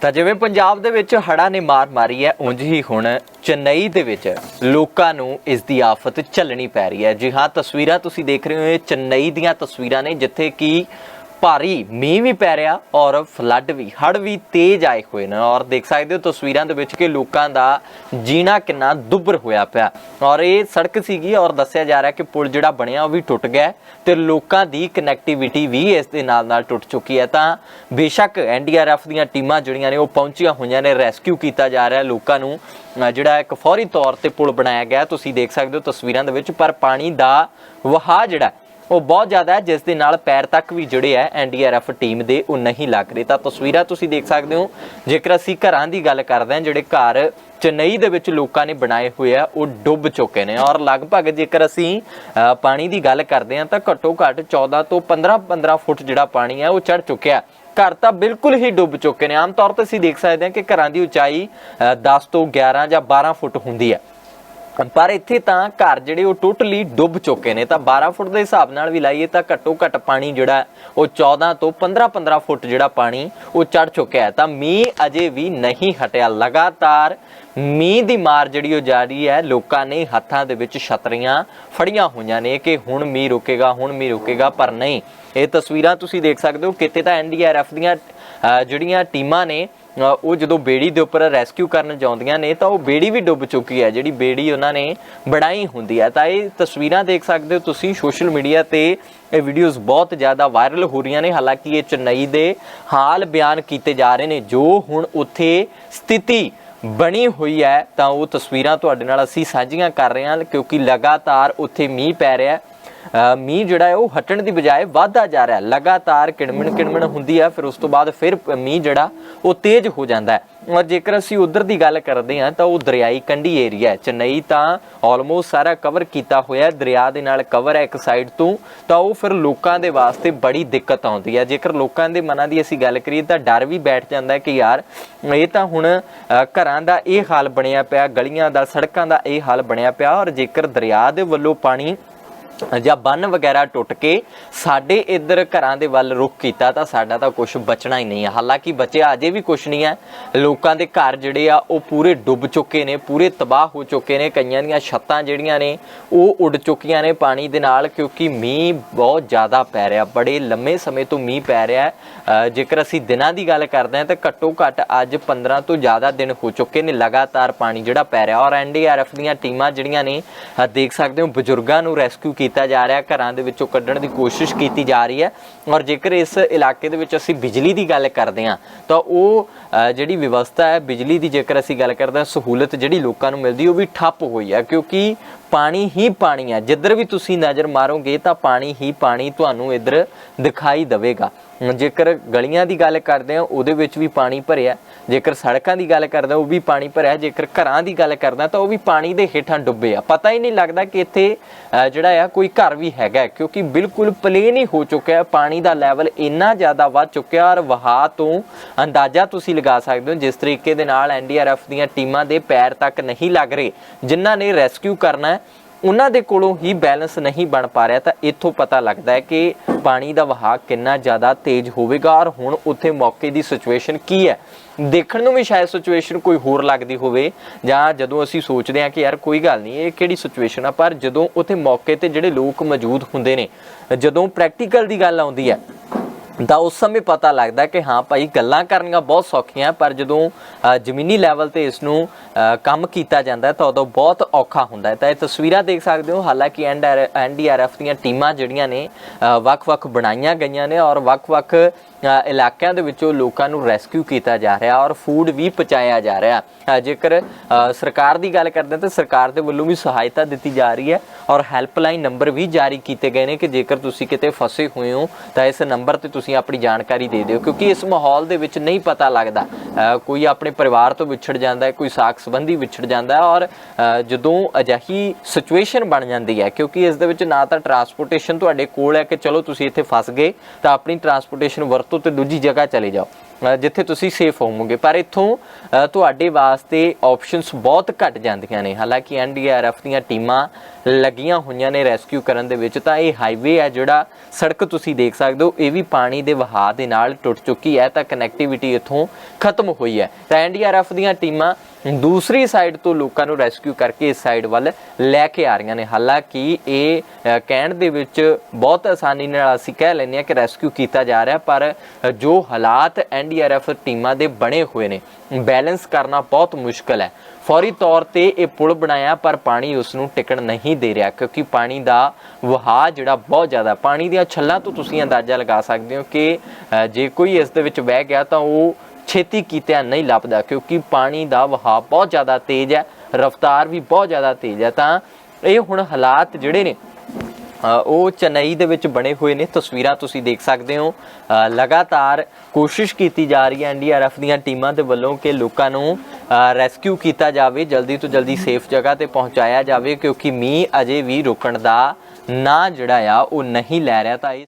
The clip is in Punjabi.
ਤਾਂ ਜਿਵੇਂ ਪੰਜਾਬ ਦੇ ਵਿੱਚ ਹੜ੍ਹਾਂ ਨੇ ਮਾਰ ਮਾਰੀ ਹੈ, ਉਂਝ ਹੀ ਹੁਣ ਚੇਨਈ ਦੇ ਵਿੱਚ ਲੋਕਾਂ ਨੂੰ ਇਸ ਦੀ ਆਫਤ ਝੱਲਣੀ ਪੈ ਰਹੀ ਹੈ। ਜੀ ਹਾਂ, ਤਸਵੀਰਾਂ ਤੁਸੀਂ ਦੇਖ ਰਹੇ ਹੋ, ਇਹ ਚੇਨਈ ਦੀਆਂ ਤਸਵੀਰਾਂ ਨੇ, ਜਿੱਥੇ ਕਿ ਭਾਰੀ ਮੀਂਹ ਵੀ ਪੈ ਰਿਹਾ ਔਰ ਫਲੱਡ ਵੀ, ਹੜ੍ਹ ਵੀ ਤੇਜ਼ ਆਏ ਹੋਏ ਨੇ ਔਰ ਦੇਖ ਸਕਦੇ ਹੋ ਤਸਵੀਰਾਂ ਦੇ ਵਿੱਚ ਕਿ ਲੋਕਾਂ ਦਾ ਜੀਣਾ ਕਿੰਨਾ ਦੁੱਭਰ ਹੋਇਆ ਪਿਆ। ਔਰ ਇਹ ਸੜਕ ਸੀਗੀ ਔਰ ਦੱਸਿਆ ਜਾ ਰਿਹਾ ਕਿ ਪੁਲ ਜਿਹੜਾ ਬਣਿਆ ਉਹ ਵੀ ਟੁੱਟ ਗਿਆ ਹੈ ਤੇ ਲੋਕਾਂ ਦੀ ਕਨੈਕਟੀਵਿਟੀ ਵੀ ਇਸ ਦੇ ਨਾਲ ਨਾਲ ਟੁੱਟ ਚੁੱਕੀ ਹੈ। ਤਾਂ ਬੇਸ਼ੱਕ ਐਨਡੀਆਰਐਫ ਦੀਆਂ ਟੀਮਾਂ ਜਿਹੜੀਆਂ ਨੇ ਉਹ ਪਹੁੰਚੀਆਂ ਹੋਈਆਂ ਨੇ ਰੈਸਕਿਊ ਕੀਤਾ ਜਾ ਰਿਹਾ ਲੋਕਾਂ ਨੂੰ ਜਿਹੜਾ ਇੱਕ ਫੌਰੀ ਤੌਰ ਤੇ ਪੁਲ ਬਣਾਇਆ ਗਿਆ ਤੁਸੀਂ ਦੇਖ ਸਕਦੇ ਹੋ ਤਸਵੀਰਾਂ ਦੇ ਵਿੱਚ, ਪਰ ਪਾਣੀ ਦਾ ਵਹਾਅ ਜਿਹੜਾ ਉਹ ਬਹੁਤ ਜ਼ਿਆਦਾ ਹੈ ਜਿਸ ਦੇ ਨਾਲ ਪੈਰ ਤੱਕ ਵੀ ਜਿਹੜੇ ਹੈ ਐਨਡੀਆਰਐਫ ਟੀਮ ਦੇ ਉਹ ਨਹੀਂ ਲੱਗ ਰਹੇ। ਤਾਂ ਤਸਵੀਰਾਂ ਤੁਸੀਂ ਦੇਖ ਸਕਦੇ ਹੋ ਜੇਕਰ ਅਸੀਂ ਘਰਾਂ ਦੀ ਗੱਲ ਕਰਦੇ ਹਾਂ ਜਿਹੜੇ ਘਰ ਚੇਨਈ ਦੇ ਵਿੱਚ ਲੋਕਾਂ ਨੇ ਬਣਾਏ ਹੋਏ ਆ ਉਹ ਡੁੱਬ ਚੁੱਕੇ ਨੇ। ਔਰ ਲਗਭਗ ਜੇਕਰ ਅਸੀਂ ਪਾਣੀ ਦੀ ਗੱਲ ਕਰਦੇ ਹਾਂ ਤਾਂ ਘੱਟੋ ਘੱਟ 14 ਤੋਂ 15 15 ਫੁੱਟ ਜਿਹੜਾ ਪਾਣੀ ਹੈ ਉਹ ਚੜ ਚੁੱਕਿਆ ਘਰ ਤਾਂ ਬਿਲਕੁਲ ਹੀ ਡੁੱਬ ਚੁੱਕੇ ਨੇ। ਆਮ ਤੌਰ ਤੇ ਅਸੀਂ ਦੇਖ ਸਕਦੇ ਹਾਂ ਕਿ ਘਰਾਂ ਦੀ ਉਚਾਈ ਅ, 10 ਤੋਂ 11 ਜਾਂ 12 ਫੁੱਟ ਹੁੰਦੀ ਹੈ। ਪਰ ਇੱਥੇ ਤਾਂ ਘਰ ਜਿਹੜੇ ਉਹ ਟੋਟਲੀ ਡੁੱਬ ਚੁੱਕੇ ਨੇ, ਤਾਂ 12 ਫੁੱਟ ਦੇ ਹਿਸਾਬ ਨਾਲ ਵੀ ਲਾਈਏ ਤਾਂ ਘੱਟੋ ਘੱਟ ਪਾਣੀ ਜਿਹੜਾ ਉਹ 14 ਤੋਂ 15 15 ਫੁੱਟ ਜਿਹੜਾ ਪਾਣੀ ਉਹ ਚੜ ਚੁੱਕਿਆ ਹੈ। ਤਾਂ ਮੀਂਹ ਅਜੇ ਵੀ ਨਹੀਂ ਹਟਿਆ। ਲਗਾਤਾਰ ਮੀਂਹ ਦੀ ਮਾਰ ਜਿਹੜੀ ਉਹ ਜਾਰੀ ਹੈ, ਲੋਕਾਂ ਨੇ ਹੱਥਾਂ ਦੇ ਵਿੱਚ ਛਤਰੀਆਂ ਫੜੀਆਂ ਹੋਈਆਂ ਨੇ ਕਿ ਹੁਣ ਮੀਂਹ ਰੁਕੇਗਾ, ਹੁਣ ਮੀਂਹ ਰੁਕੇਗਾ, ਪਰ ਨਹੀਂ। ਇਹ ਤਸਵੀਰਾਂ ਤੁਸੀਂ ਦੇਖ ਸਕਦੇ ਹੋ, ਕਿਤੇ ਤਾਂ ਐਨਡੀਆਰਐਫ ਦੀਆਂ ਜਿਹੜੀਆਂ ਟੀਮਾਂ ਨੇ ਉਹ ਜਦੋਂ ਬੇੜੀ ਦੇ ਉੱਪਰ ਰੈਸਕਿਊ ਕਰਨ ਜਾਂਦੀਆਂ ਨੇ, ਤਾਂ ਉਹ ਬੇੜੀ ਵੀ ਡੁੱਬ ਚੁੱਕੀ ਹੈ, ਜਿਹੜੀ ਬੇੜੀ ਉਹਨਾਂ ਨੇ ਬਣਾਈ ਹੁੰਦੀ ਹੈ। ਤਾਂ ਇਹ ਤਸਵੀਰਾਂ ਦੇਖ ਸਕਦੇ ਹੋ ਤੁਸੀਂ ਸੋਸ਼ਲ ਮੀਡੀਆ ਤੇ, ਇਹ ਵੀਡੀਓਜ਼ ਬਹੁਤ ਜ਼ਿਆਦਾ ਵਾਇਰਲ ਹੋ ਰਹੀਆਂ ਨੇ। ਹਾਲਾਂਕਿ ਇਹ ਚੇਨਈ ਦੇ ਹਾਲ ਬਿਆਨ ਕੀਤੇ ਜਾ ਰਹੇ ਨੇ, ਜੋ ਹੁਣ ਉੱਥੇ ਸਥਿਤੀ ਬਣੀ ਹੋਈ ਹੈ ਤਾਂ ਉਹ ਤਸਵੀਰਾਂ ਤੁਹਾਡੇ ਨਾਲ ਅਸੀਂ ਸਾਂਝੀਆਂ ਕਰ ਰਹੇ ਹਾਂ ਕਿਉਂਕਿ ਲਗਾਤਾਰ ਉੱਥੇ ਮੀਂਹ ਪੈ ਰਿਹਾ ਹੈ। ਮੀਂਹ ਜਿਹੜਾ ਹੈ ਉਹ ਹਟਣ ਦੀ ਬਜਾਏ ਵਧਦਾ ਜਾ ਰਿਹਾ ਲਗਾਤਾਰ ਕਿਣਮਣ ਕਿਣਮਣ ਹੁੰਦੀ ਹੈ ਫਿਰ ਉਸ ਤੋਂ ਬਾਅਦ ਫਿਰ ਮੀਂਹ ਜਿਹੜਾ, ਉਹ ਤੇਜ਼ ਹੋ ਜਾਂਦਾ ਹੈ। ਔਰ ਜੇਕਰ ਅਸੀਂ ਉਧਰ ਦੀ ਗੱਲ ਕਰਦੇ ਹਾਂ, ਤਾਂ ਉਹ ਦਰਿਆਈ ਕੰਢੀ ਏਰੀਆ ਹੈ। ਚੇਨਈ ਤਾਂ ਆਲਮੋਸਟ ਸਾਰਾ ਕਵਰ ਕੀਤਾ ਹੋਇਆ ਦਰਿਆ ਦੇ ਨਾਲ ਕਵਰ ਹੈ ਇੱਕ ਸਾਈਡ ਤੋਂ, ਤਾਂ ਉਹ ਫਿਰ ਲੋਕਾਂ ਦੇ ਵਾਸਤੇ ਬੜੀ ਦਿੱਕਤ ਆਉਂਦੀ ਹੈ। ਜੇਕਰ ਲੋਕਾਂ ਦੇ ਮਨਾਂ ਦੀ ਅਸੀਂ ਗੱਲ ਕਰੀਏ, ਤਾਂ ਡਰ ਵੀ ਬੈਠ ਜਾਂਦਾ ਹੈ ਕਿ ਯਾਰ, ਇਹ ਤਾਂ ਹੁਣ ਘਰਾਂ ਦਾ ਇਹ ਹਾਲ ਬਣਿਆ ਪਿਆ, ਗਲੀਆਂ ਦਾ, ਸੜਕਾਂ ਦਾ ਇਹ ਹਾਲ ਬਣਿਆ ਪਿਆ। ਔਰ ਜੇਕਰ ਦਰਿਆ ਦੇ ਵੱਲੋਂ ਪਾਣੀ ਜਾਂ ਬੰਨ ਵਗੈਰਾ ਟੁੱਟ ਕੇ ਸਾਡੇ ਇੱਧਰ ਘਰਾਂ ਦੇ ਵੱਲ ਰੁਖ ਕੀਤਾ ਤਾਂ ਸਾਡਾ ਤਾਂ ਕੁਝ ਬਚਣਾ ਹੀ ਨਹੀਂ ਹੈ ਹਾਲਾਂਕਿ ਬਚਿਆ ਅਜੇ ਵੀ ਕੁਝ ਨਹੀਂ ਹੈ ਲੋਕਾਂ ਦੇ ਘਰ ਜਿਹੜੇ ਆ, ਉਹ ਪੂਰੇ ਡੁੱਬ ਚੁੱਕੇ ਨੇ, ਪੂਰੇ ਤਬਾਹ ਹੋ ਚੁੱਕੇ ਨੇ। ਕਈਆਂ ਦੀਆਂ ਛੱਤਾਂ ਜਿਹੜੀਆਂ ਨੇ, ਉਹ ਉੱਡ ਚੁੱਕੀਆਂ ਨੇ ਪਾਣੀ ਦੇ ਨਾਲ ਕਿਉਂਕਿ ਮੀਂਹ ਬਹੁਤ ਜ਼ਿਆਦਾ ਪੈ ਰਿਹਾ। ਬੜੇ ਲੰਮੇ ਸਮੇਂ ਤੋਂ ਮੀਂਹ ਪੈ ਰਿਹਾ ਜੇਕਰ ਅਸੀਂ ਦਿਨਾਂ ਦੀ ਗੱਲ ਕਰਦੇ ਹਾਂ ਤਾਂ ਘੱਟੋ ਘੱਟ ਅੱਜ 15 ਤੋਂ ਜ਼ਿਆਦਾ ਦਿਨ ਹੋ ਚੁੱਕੇ ਨੇ ਲਗਾਤਾਰ ਪਾਣੀ ਜਿਹੜਾ ਪੈ ਰਿਹਾ। ਔਰ ਐਨਡੀਆਰਐਫ ਦੀਆਂ ਟੀਮਾਂ ਜਿਹੜੀਆਂ ਨੇ ਦੇਖ ਸਕਦੇ ਹੋ, ਬਜ਼ੁਰਗਾਂ ਨੂੰ ਰੈਸਕਿਊ ਕੀਤਾ ਜਾ ਰਿਹਾ ਘਰਾਂ ਦੇ ਵਿੱਚੋਂ ਕੱਢਣ ਦੀ ਕੋਸ਼ਿਸ਼ ਕੀਤੀ ਜਾ ਰਹੀ ਹੈ ਔਰ ਜੇਕਰ ਇਸ ਇਲਾਕੇ ਦੇ ਵਿੱਚ ਅਸੀਂ ਬਿਜਲੀ ਦੀ ਗੱਲ ਕਰਦੇ ਹਾਂ ਤਾਂ ਉਹ ਅ, ਜਿਹੜੀ ਵਿਵਸਥਾ ਹੈ ਬਿਜਲੀ ਦੀ ਜੇਕਰ ਅਸੀਂ ਗੱਲ ਕਰਦੇ ਹਾਂ ਸਹੂਲਤ ਜਿਹੜੀ ਲੋਕਾਂ ਨੂੰ ਮਿਲਦੀ ਉਹ ਵੀ ਠੱਪ ਹੋਈ ਹੈ ਕਿਉਂਕਿ ਪਾਣੀ ਹੀ ਪਾਣੀ ਹੈ ਜਿੱਧਰ ਵੀ ਤੁਸੀਂ ਨਜ਼ਰ ਮਾਰੋਗੇ ਤਾਂ ਪਾਣੀ ਹੀ ਪਾਣੀ ਤੁਹਾਨੂੰ ਇੱਧਰ ਦਿਖਾਈ ਦੇਵੇਗਾ। ਜੇਕਰ ਗਲੀਆਂ ਦੀ ਗੱਲ ਕਰਦੇ ਹਾਂ, ਉਹਦੇ ਵਿੱਚ ਵੀ ਪਾਣੀ ਭਰਿਆ। ਜੇਕਰ ਸੜਕਾਂ ਦੀ ਗੱਲ ਕਰਦੇ ਉਹ ਵੀ ਪਾਣੀ ਭਰਿਆ। ਜੇਕਰ ਘਰਾਂ ਦੀ ਗੱਲ ਕਰਦਾ ਤਾਂ ਉਹ ਵੀ ਪਾਣੀ ਦੇ ਹੇਠਾਂ ਡੁੱਬੇ ਆ। ਪਤਾ ਹੀ ਨਹੀਂ ਲੱਗਦਾ ਕਿ ਇੱਥੇ ਜਿਹੜਾ ਆ, ਕੋਈ ਘਰ ਵੀ ਹੈਗਾ ਕਿਉਂਕਿ ਬਿਲਕੁਲ ਪਲੇਨ ਹੀ ਹੋ ਚੁੱਕਿਆ ਪਾਣੀ ਦਾ ਲੈਵਲ ਇੰਨਾ ਜ਼ਿਆਦਾ ਵੱਧ ਚੁੱਕਿਆ ਔਰ ਵਹਾਅ ਤੋਂ ਅੰਦਾਜ਼ਾ ਤੁਸੀਂ ਲਗਾ ਸਕਦੇ ਹੋ, ਜਿਸ ਤਰੀਕੇ ਦੇ ਨਾਲ ਐਨਡੀਆਰਐਫ ਦੀਆਂ ਟੀਮਾਂ ਦੇ ਪੈਰ ਤੱਕ ਨਹੀਂ ਲੱਗ ਰਹੇ, ਜਿਨ੍ਹਾਂ ਨੇ ਰੈਸਕਿਊ ਕਰਨਾ ਹੈ। ਉਹਨਾਂ ਦੇ ਕੋਲੋਂ ਹੀ ਬੈਲੈਂਸ ਨਹੀਂ ਬਣ ਪਾ ਰਿਹਾ, ਤਾਂ ਇੱਥੋਂ ਪਤਾ ਲੱਗਦਾ ਹੈ ਕਿ ਪਾਣੀ ਦਾ ਵਹਾਅ ਕਿੰਨਾ ਜ਼ਿਆਦਾ ਤੇਜ਼ ਹੋਵੇਗਾ ਔਰ ਹੁਣ ਉੱਥੇ ਮੌਕੇ ਦੀ ਸਿਚੁਏਸ਼ਨ ਕੀ ਹੈ? ਦੇਖਣ ਨੂੰ ਵੀ ਸ਼ਾਇਦ ਸਿਚੁਏਸ਼ਨ ਕੋਈ ਹੋਰ ਲੱਗਦੀ ਹੋਵੇ, ਜਾਂ ਜਦੋਂ ਅਸੀਂ ਸੋਚਦੇ ਹਾਂ ਕਿ ਯਾਰ ਕੋਈ ਗੱਲ ਨਹੀਂ, ਇਹ ਕਿਹੜੀ ਸਿਚੁਏਸ਼ਨ ਆ, ਪਰ ਜਦੋਂ ਉੱਥੇ ਮੌਕੇ ਤੇ ਜਿਹੜੇ ਲੋਕ ਮੌਜੂਦ ਹੁੰਦੇ ਨੇ, ਜਦੋਂ ਪ੍ਰੈਕਟੀਕਲ ਦੀ ਗੱਲ ਆਉਂਦੀ ਹੈ ਤਾਂ ਉਸ ਸਮੇਂ ਪਤਾ ਲੱਗਦਾ ਕਿ ਹਾਂ ਭਾਈ ਗੱਲਾਂ ਕਰਨੀਆਂ ਬਹੁਤ ਸੌਖੀਆਂ, ਪਰ ਜਦੋਂ ਜ਼ਮੀਨੀ ਲੈਵਲ ਤੇ ਇਸ ਨੂੰ ਕੰਮ ਕੀਤਾ ਜਾਂਦਾ ਤਾਂ ਉਦੋਂ ਬਹੁਤ ਔਖਾ ਹੁੰਦਾ ਹੈ। ਤਾਂ ਇਹ ਤਸਵੀਰਾਂ ਦੇਖ ਸਕਦੇ ਹੋ। ਹਾਲਾਂਕਿ ਐਨਡੀਆਰਐਫ ਦੀਆਂ ਟੀਮਾਂ ਜਿਹੜੀਆਂ ਨੇ ਵੱਖ-ਵੱਖ ਬਣਾਈਆਂ ਗਈਆਂ ਨੇ ਔਰ ਵੱਖ-ਵੱਖ ਇਲਾਕਿਆਂ ਦੇ ਵਿੱਚੋਂ ਲੋਕਾਂ ਨੂੰ ਰੈਸਕਿਊ ਕੀਤਾ ਜਾ ਰਿਹਾ ਔਰ ਫੂਡ ਵੀ ਪਹੁੰਚਾਇਆ ਜਾ ਰਿਹਾ। ਜੇਕਰ ਸਰਕਾਰ ਦੀ ਗੱਲ ਕਰਦੇ ਤਾਂ ਸਰਕਾਰ ਦੇ ਵੱਲੋਂ ਵੀ ਸਹਾਇਤਾ ਦਿੱਤੀ ਜਾ ਰਹੀ ਹੈ ਔਰ ਹੈਲਪਲਾਈਨ ਨੰਬਰ ਵੀ ਜਾਰੀ ਕੀਤੇ ਗਏ ਨੇ ਕਿ ਜੇਕਰ ਤੁਸੀਂ ਕਿਤੇ ਫਸੇ ਹੋਏ ਹੋ ਤਾਂ ਇਸ ਨੰਬਰ ਤੇ ਤੁਸੀਂ ਤੁਸੀਂ ਆਪਣੀ ਜਾਣਕਾਰੀ ਦੇ ਦਿਓ ਕਿਉਂਕਿ ਇਸ ਮਾਹੌਲ ਦੇ ਵਿੱਚ ਨਹੀਂ ਪਤਾ ਲੱਗਦਾ। ਅ, ਕੋਈ ਆਪਣੇ ਪਰਿਵਾਰ ਤੋਂ ਵਿਛੜ ਜਾਂਦਾ ਹੈ ਕੋਈ ਸਾਖ ਸੰਬੰਧੀ ਵਿਛੜ ਜਾਂਦਾ ਹੈ ਔਰ ਜਦੋਂ ਅਜਿਹੀ ਸਿਚੁਏਸ਼ਨ ਬਣ ਜਾਂਦੀ ਹੈ ਕਿਉਂਕਿ ਇਸ ਦੇ ਵਿੱਚ ਨਾ ਤਾਂ ਟਰਾਂਸਪੋਰਟੇਸ਼ਨ ਤੁਹਾਡੇ ਕੋਲ ਹੈ ਕਿ ਚਲੋ ਤੁਸੀਂ ਇੱਥੇ ਫਸ ਗਏ ਤਾਂ ਆਪਣੀ ਟਰਾਂਸਪੋਰਟੇਸ਼ਨ ਵਰਤੋ ਤੇ ਦੂਜੀ ਜਗ੍ਹਾ ਚਲੇ ਜਾਓ। ਜਿੱਥੇ ਤੁਸੀਂ ਸੇਫ ਹੋਵੋਗੇ। ਪਰ ਇੱਥੋਂ ਤੁਹਾਡੇ ਵਾਸਤੇ ਆਪਸ਼ਨਸ ਬਹੁਤ ਘਟ ਜਾਂਦੀਆਂ ਨੇ। ਹਾਲਾਂਕਿ ਐਨਡੀਆਰਐਫ ਦੀਆਂ ਟੀਮਾਂ ਲੱਗੀਆਂ ਹੋਈਆਂ ਨੇ ਰੈਸਕਿਊ ਕਰਨ ਦੇ ਵਿੱਚ, ਤਾਂ ਇਹ ਹਾਈਵੇ ਹੈ ਜਿਹੜਾ ਸੜਕ ਤੁਸੀਂ ਦੇਖ ਸਕਦੇ ਹੋ। ਇਹ ਵੀ ਪਾਣੀ ਦੇ ਵਹਾਅ ਦੇ ਨਾਲ ਟੁੱਟ ਚੁੱਕੀ ਹੈ, ਤਾਂ ਕਨੈਕਟੀਵਿਟੀ ਇੱਥੋਂ ਖਤਮ ਹੋਈ ਹੈ। ਤਾਂ ਐਨਡੀਆਰਐਫ ਦੀਆਂ ਟੀਮਾਂ ਦੂਸਰੀ ਸਾਈਡ ਤੋਂ ਲੋਕਾਂ ਨੂੰ ਰੈਸਕਿਊ ਕਰਕੇ ਇਸ ਸਾਈਡ ਵੱਲ ਲੈ ਕੇ ਆ ਰਹੀਆਂ ਨੇ। ਹਾਲਾਂਕਿ ਇਹ ਕਹਿਣ ਦੇ ਵਿੱਚ ਬਹੁਤ ਆਸਾਨੀ ਨਾਲ ਅਸੀਂ ਕਹਿ ਲੈਂਦੇ ਹਾਂ ਕਿ ਰੈਸਕਿਊ ਕੀਤਾ ਜਾ ਰਿਹਾ, ਪਰ ਜੋ ਹਾਲਾਤ ਐਨਡੀਆਰਐਫ ਟੀਮਾਂ ਦੇ ਬਣੇ ਹੋਏ ਨੇ ਬੈਲੈਂਸ ਕਰਨਾ ਬਹੁਤ ਮੁਸ਼ਕਲ ਹੈ। ਫੌਰੀ ਤੌਰ ਤੇ ਇਹ ਪੁਲ ਬਣਾਇਆ, ਪਰ ਪਾਣੀ ਉਸ ਨੂੰ ਟਿਕਣ ਨਹੀਂ ਦੇ ਰਿਹਾ, ਕਿਉਂਕਿ ਪਾਣੀ ਦਾ ਵਹਾਅ ਜਿਹੜਾ ਬਹੁਤ ਜ਼ਿਆਦਾ ਪਾਣੀ ਦੀਆਂ ਛੱਲਾਂ ਤੋਂ ਤੁਸੀਂ ਅੰਦਾਜ਼ਾ ਲਗਾ ਸਕਦੇ ਹੋ ਕਿ ਜੇ ਕੋਈ ਇਸ ਦੇ ਵਿੱਚ ਬਹਿ ਗਿਆ ਤਾਂ ਉਹ ਛੇਤੀ ਕੀਤਿਆਂ ਨਹੀਂ ਲੱਭਦਾ ਕਿਉਂਕਿ ਪਾਣੀ ਦਾ ਵਹਾਅ ਬਹੁਤ ਜ਼ਿਆਦਾ ਤੇਜ਼ ਹੈ, ਰਫ਼ਤਾਰ ਵੀ ਬਹੁਤ ਜ਼ਿਆਦਾ ਤੇਜ਼ ਹੈ। ਤਾਂ ਇਹ ਹੁਣ ਹਾਲਾਤ ਜਿਹੜੇ ਨੇ ਉਹ ਚੇਨਈ ਦੇ ਵਿੱਚ ਬਣੇ ਹੋਏ ਨੇ। ਤਸਵੀਰਾਂ ਤੁਸੀਂ ਦੇਖ ਸਕਦੇ ਹੋ। ਲਗਾਤਾਰ ਕੋਸ਼ਿਸ਼ ਕੀਤੀ ਜਾ ਰਹੀ ਹੈ ਐਨਡੀਆਰਐਫ ਦੀਆਂ ਟੀਮਾਂ ਦੇ ਵੱਲੋਂ ਕਿ ਲੋਕਾਂ ਨੂੰ ਰੈਸਕਿਊ ਕੀਤਾ ਜਾਵੇ, ਜਲਦੀ ਤੋਂ ਜਲਦੀ ਸੇਫ ਜਗ੍ਹਾ ਤੇ ਪਹੁੰਚਾਇਆ ਜਾਵੇ ਕਿਉਂਕਿ ਮੀਂਹ ਅਜੇ ਵੀ ਰੁਕਣ ਦਾ ਨਾ ਜਿਹੜਾ ਆ, ਉਹ ਨਹੀਂ ਲੈ ਰਿਹਾ। ਤਾਂ ਇਹ